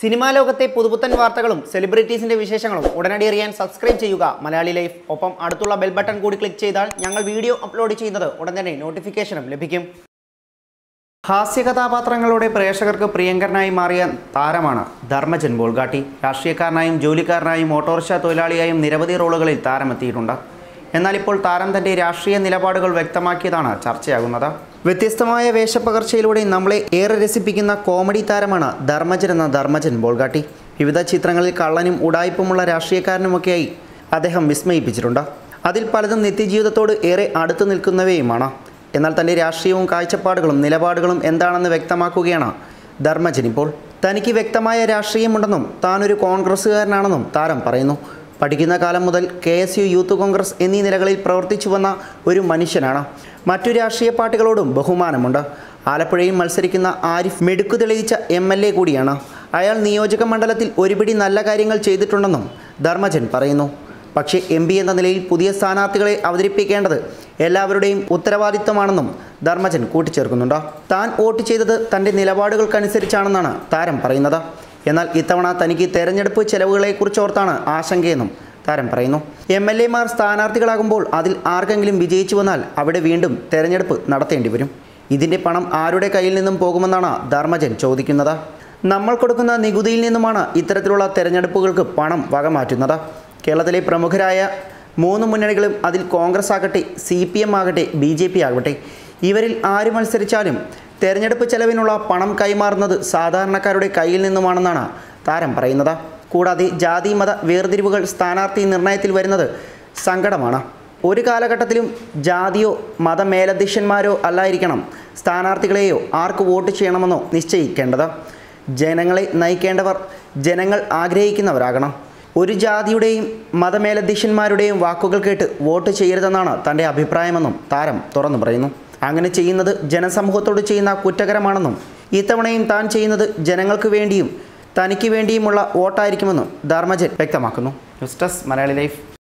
Cinema ലോകത്തെ പുതുപുത്തൻ വാർത്തകളും സെലിബ്രിറ്റീസിന്റെ വിശേഷങ്ങളും ഉടനടി അറിയാൻ സബ്സ്ക്രൈബ് ചെയ്യുക. മലയാളി ലൈഫ്. ഒപ്പം അടുത്തുള്ള ബെൽ ബട്ടൺ കൂടി ക്ലിക്ക് ചെയ്താൽ ഞങ്ങൾ വീഡിയോ അപ്ലോഡ് ചെയ്യുന്നത് ഉടൻ തന്നെ നോട്ടിഫിക്കേഷനും ലഭിക്കും. ഹാസ്യ കഥാപാത്രങ്ങളുടെ പ്രേക്ഷകർക്ക് പ്രിയങ്കരനായി മാറിയ താരമാണ് ധർമ്മജൻ ബോൾഗാട്ടി. രാഷ്ട്രീയക്കാരനായും ജോലിക്കാരനായും ഓട്ടോറിക്ഷ തൊഴിലാളിയായും നിരവധി റോളുകളിൽ താരമെത്തിയിട്ടുണ്ട്. എന്നാൽ ഇപ്പോൾ താരം തന്റെ രാഷ്ട്രീയ നിലപാടുകൾ വ്യക്തമാക്കിയതാണ് ചർച്ചയാകുന്നത്. വ്യത്യസ്തമായ വേഷപ്പകർച്ചയിലൂടെ നമ്മളെ ഏറെ രസിപ്പിക്കുന്ന കോമഡി താരമാണ് ധർമ്മജൻ എന്ന ധർമ്മജൻ ബോൾഗാട്ടി. വിവിധ ചിത്രങ്ങളിൽ കള്ളനും ഉടായ്പുമുള്ള രാഷ്ട്രീയക്കാരനുമൊക്കെയായി അദ്ദേഹം വിസ്മയിപ്പിച്ചിട്ടുണ്ട്. അതിൽ പലതും നിത്യജീവിതത്തോട് ഏറെ അടുത്തു നിൽക്കുന്നവയുമാണ്. എന്നാൽ തന്റെ രാഷ്ട്രീയവും കാഴ്ചപ്പാടുകളും നിലപാടുകളും എന്താണെന്ന് വ്യക്തമാക്കുകയാണ് ധർമ്മജൻ ഇപ്പോൾ. തനിക്ക് വ്യക്തമായ രാഷ്ട്രീയമുണ്ടെന്നും താനൊരു കോൺഗ്രസ്സുകാരനാണെന്നും താരം പറയുന്നു. പഠിക്കുന്ന കാലം മുതൽ K S U youth Congress എന്നീ നിലകളിൽ പ്രവർത്തിച്ചു വന്ന ഒരു മനുഷ്യനാണ്. മറ്റു രാഷ്ട്രീയ പാർട്ടികളോടും ബഹുമാനമുണ്ട്. ആലപ്പുഴയിൽ മത്സരിക്കുന്ന ആരിഫ് മെടുക്കു തെളിയിച്ച എം എൽ എ കൂടിയാണ്. അയാൾ നിയോജക മണ്ഡലത്തിൽ ഒരുപിടി നല്ല കാര്യങ്ങൾ ചെയ്തിട്ടുണ്ടെന്നും ധർമ്മജൻ പറയുന്നു. പക്ഷേ എം പി എന്ന നിലയിൽ പുതിയ സ്ഥാനാർത്ഥികളെ അവതരിപ്പിക്കേണ്ടത് എല്ലാവരുടെയും ഉത്തരവാദിത്തമാണെന്നും ധർമ്മജൻ കൂട്ടിച്ചേർക്കുന്നുണ്ട്. താൻ വോട്ട് ചെയ്തത് തന്റെ നിലപാടുകൾക്കനുസരിച്ചാണെന്നാണ് താരം പറയുന്നത്. എന്നാൽ ഇത്തവണ തനിക്ക് തെരഞ്ഞെടുപ്പ് ചെലവുകളെക്കുറിച്ചോർത്താണ് ആശങ്കയെന്നും താരം പറയുന്നു. എം എൽ എമാർ സ്ഥാനാർത്ഥികളാകുമ്പോൾ അതിൽ ആർക്കെങ്കിലും വിജയിച്ചു വന്നാൽ അവിടെ വീണ്ടും തെരഞ്ഞെടുപ്പ് നടത്തേണ്ടി വരും. ഇതിന്റെ പണം ആരുടെ കയ്യിൽ നിന്നും പോകുമെന്നാണ് ധർമ്മജൻ ചോദിക്കുന്നത്. നമ്മൾ കൊടുക്കുന്ന നികുതിയിൽ നിന്നുമാണ് ഇത്തരത്തിലുള്ള തെരഞ്ഞെടുപ്പുകൾക്ക് പണം വകമാറ്റുന്നത്. കേരളത്തിലെ പ്രമുഖരായ മൂന്ന് മുന്നണികളും അതിൽ കോൺഗ്രസ് ആകട്ടെ സി പി എം ആകട്ടെ ബി ജെ പി ആകട്ടെ ഇവരിൽ ആര് മത്സരിച്ചാലും തെരഞ്ഞെടുപ്പ് ചെലവിനുള്ള പണം കൈമാറുന്നത് സാധാരണക്കാരുടെ കയ്യിൽ നിന്നുമാണെന്നാണ് താരം പറയുന്നത്. കൂടാതെ ജാതി മത വേർതിരിവുകൾ സ്ഥാനാർത്ഥി നിർണയത്തിൽ വരുന്നത് സങ്കടമാണ്. ഒരു കാലഘട്ടത്തിലും ജാതിയോ മതമേലധ്യക്ഷന്മാരോ അല്ലായിരിക്കണം സ്ഥാനാർത്ഥികളെയോ ആർക്ക് വോട്ട് ചെയ്യണമെന്നോ നിശ്ചയിക്കേണ്ടത്. ജനങ്ങളെ നയിക്കേണ്ടവർ ജനങ്ങൾ ആഗ്രഹിക്കുന്നവരാകണം. ഒരു ജാതിയുടെയും മതമേലധ്യക്ഷന്മാരുടെയും വാക്കുകൾ കേട്ട് വോട്ട് ചെയ്യരുതെന്നാണ് തന്റെ അഭിപ്രായമെന്നും താരം തുറന്നു പറയുന്നു. അങ്ങനെ ചെയ്യുന്നത് ജനസമൂഹത്തോട് ചെയ്യുന്ന കുറ്റകരമാണെന്നും ഇത്തവണയും താൻ ചെയ്യുന്നത് ജനങ്ങൾക്ക് വേണ്ടിയും തനിക്ക് വേണ്ടിയുമുള്ള വോട്ടായിരിക്കുമെന്നും ധർമ്മജൻ വ്യക്തമാക്കുന്നു. News desk Malayali life.